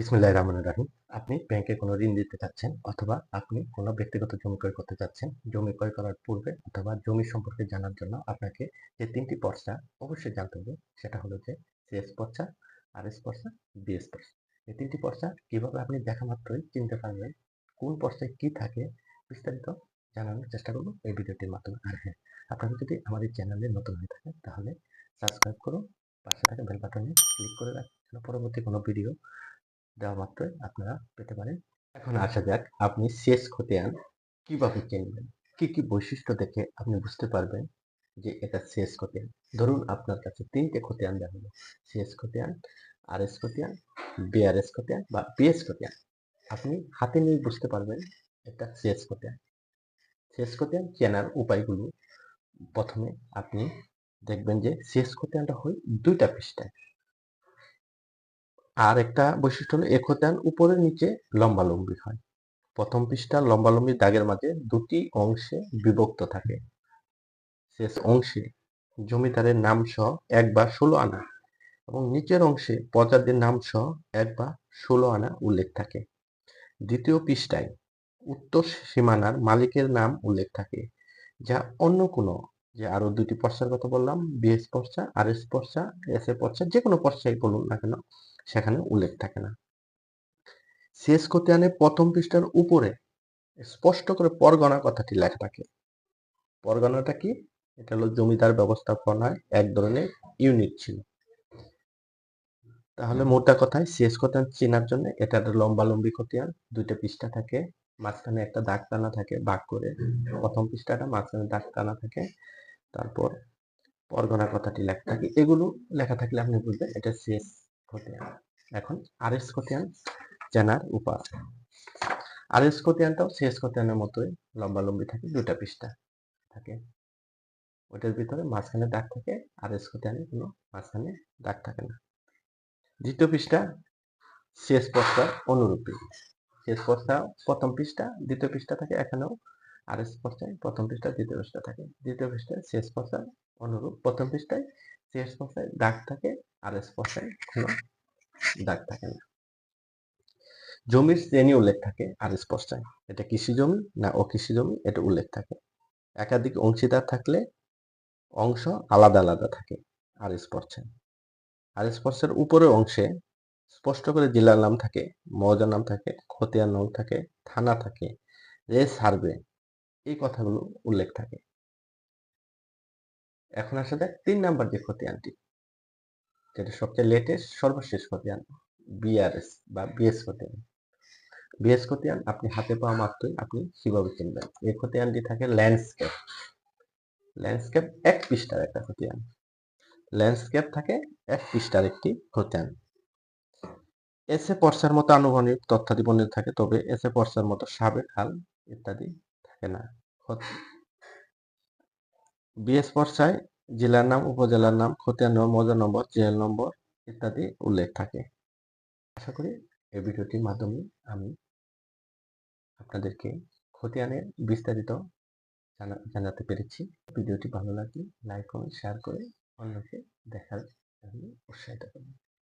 বিসমিল্লাহির রহমানির রহিম। আপনি ব্যাংকে কোনো ঋণ দিতে চাচ্ছেন অথবা আপনি কোনো ব্যক্তিগত জমি ক্রয় করতে চাচ্ছেন, জমি ক্রয় করার পূর্বে অথবা জমি সম্পর্কে জানার জন্য আপনাকে যে তিনটি পর্চা অবশ্যই জানতে হবে, সেটা হলো যে সিএস পর্চা আর এস পর্চা বিএস পর্চা এই তিনটি পর্চা কীভাবে আপনি দেখা মাত্রই চিনতে পারবেন, কোন পর্চায় কী থাকে, বিস্তারিত জানানোর চেষ্টা করব এই ভিডিওটির মাধ্যমে। আর হ্যাঁ আপনারা যদি আমাদের চ্যানেলে নতুন হয়ে থাকেন, তাহলে সাবস্ক্রাইব করুন, পাশে থাকা বেল বাটনে ক্লিক করে রাখুন। পরবর্তী কোনো ভিডিও দেওয়া মাত্রই আপনারা পেতে পারেন। এখন আসা যাক, আপনি শেষ খতিয়ান কীভাবে চিনবেন কি কি বৈশিষ্ট্য দেখে আপনি বুঝতে পারবেন যে এটা শেষ খতিয়ান ধরুন আপনার কাছে তিনটে খতিয়ান হলো শেষ খতিয়ান আর এস খতিয়ান বিআরএস খতিয়ান বা বিএস খতিয়ান আপনি হাতে নিয়ে বুঝতে পারবেন এটা শেষ খতিয়ান শেষ খতিয়ান চেনার উপায়গুলো প্রথমে আপনি দেখবেন যে শেষ খতিয়ানটা হয় দুইটা পৃষ্ঠায়। আর একটা বৈশিষ্ট্য হলো একতান উপরে নিচে লম্বালম্বি হয়। প্রথম পৃষ্ঠা লম্বালম্বি দাগের মাঝে দুটি অংশে বিভক্ত থাকে। শেষ অংশে জমিদারের নাম সহ এক বা ষোলো আনা এবং নিচের অংশে প্রজাদের নাম সহ এক বা ষোলো আনা উল্লেখ থাকে। দ্বিতীয় পৃষ্ঠায় উত্তর সীমানার মালিকের নাম উল্লেখ থাকে, যা অন্য কোনো, যে আরও দুটি পর্চার কথা বললাম বিএস পর্চা আর এস পর্চা এস এ পর্চা যে কোনো পর্চাই বলুন না কেন সেখানে উল্লেখ থাকে না। শেষ খতিয়ানে প্রথম পৃষ্ঠার উপরে স্পষ্ট করে পরগনা কথাটি লেখা থাকে। পরগনাটা কি? এটা হলো জমিদার ব্যবস্থাপনায় এক ধরনের ইউনিট ছিল। তাহলে মোটা কথায় শেষ খতিয়ান চেনার জন্য এটা একটা লম্বালম্বি খতিয়ান দুইটা পৃষ্ঠা থাকে, মাঝখানে একটা দাগ টানা থাকে ভাগ করে। প্রথম পৃষ্ঠাটা মাঝখানে দাগ টানা থাকে, তারপর পরগনা কথাটি লেখা থাকে। এগুলো লেখা থাকলে আপনি বুঝবেন এটা শেষ খতিয়ান এখন আরএস খতিয়ান জানার উপায় আরএস খতিয়ানটাও শেষ খতিয়ানের মতোই লম্বালম্বি থাকে দুটা পৃষ্ঠা থাকে। ওইটার ভিতরে মাঝখানে দাগ থাকে আর এস খতিয়ানে কোনো মাঝখানে দাগ থাকে না। দ্বিতীয় পৃষ্ঠা, শেষ পৃষ্ঠা অনুরূপী। শেষ পৃষ্ঠা, প্রথম পৃষ্ঠা, দ্বিতীয় পৃষ্ঠা থাকে এখানেও আর এস পৃষ্ঠায়, প্রথম পৃষ্ঠা, দ্বিতীয় পৃষ্ঠা থাকে। দ্বিতীয় পৃষ্ঠায় শেষ পৃষ্ঠা অনুরূপ, প্রথম পৃষ্ঠায় শেষ পৃষ্ঠায় দাগ থাকে আর পৃষ্ঠায় কোনো দাগ থাকে না। জমির শ্রেণি উল্লেখ থাকে আর স্পষ্টায় এটা কৃষি জমি না অকৃষি জমি, এটা উল্লেখ থাকে। একাধিক অংশীদার থাকলে অংশ আলাদা আলাদা থাকে আর স্পর্শে। আর স্পর্শের উপরের অংশে স্পষ্ট করে জেলার নাম থাকে, মৌজার নাম থাকে, খতিয়ার নাম থাকে, থানা থাকে রে সার্ভে এই কথাগুলো উল্লেখ থাকে। এখন আসা যাক তিন নাম্বার যে খতিয়ানটি। যেটা সবচেয়ে লেটেস্ট সর্বশেষ খতিয়ান বিআরএস বা বিএস খতিয়ান বিএস খতিয়ান আপনি হাতে পাওয়া মাত্রই আপনি কীভাবে চিনবেন এই খতিয়ানটি থাকে ল্যান্ডস্কেপ ল্যান্ডস্কেপ এক পৃষ্ঠার একটা খতিয়ান ল্যান্ডস্কেপ থাকে এক পৃষ্ঠার একটি খতিয়ান এসে পর্সার মতো আনুমানিক তথ্যাদি বর্ণিত থাকে, তবে এসে পর্সার মতো সাবেক হাল ইত্যাদি থাকে না। বিএস পর্সায় জেলার নাম, উপজেলার নাম, খতিয়ান মজা নম্বর, জেল নম্বর ইত্যাদি উল্লেখ থাকে। আশা করি এই ভিডিওটির মাধ্যমে আমি আপনাদেরকে খতিয়ানের বিস্তারিত জানাতে পেরেছি। ভিডিওটি ভালো লাগলে লাইক করুন শেয়ার করে অন্যকে দেখার জন্য উৎসাহিত করুন।